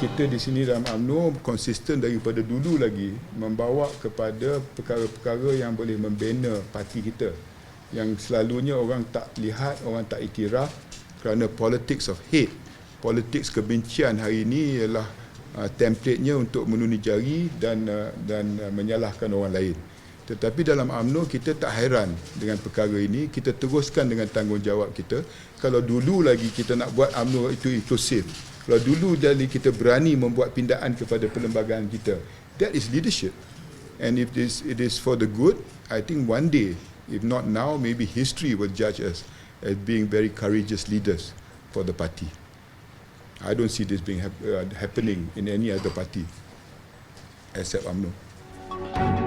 kita di sini dalam UMNO konsisten daripada dulu lagi membawa kepada perkara-perkara yang boleh membina parti kita yang selalunya orang tak lihat, orang tak iktiraf kerana politics of hate, politics kebencian hari ini ialah uh, template-nya untuk menuni jari dan uh, dan uh, menyalahkan orang lain. Tetapi dalam UMNO kita tak hairan dengan perkara ini, kita teruskan dengan tanggungjawab kita. Kalau dulu lagi kita nak buat UMNO itu inklusif, kalau dulu jadi kita berani membuat pindaan kepada perlembagaan kita, that is leadership. And if this it is for the good, I think one day, if not now, maybe history will judge us as being very courageous leaders for the party. I don't see this being hap- uh, happening in any other party except UMNO.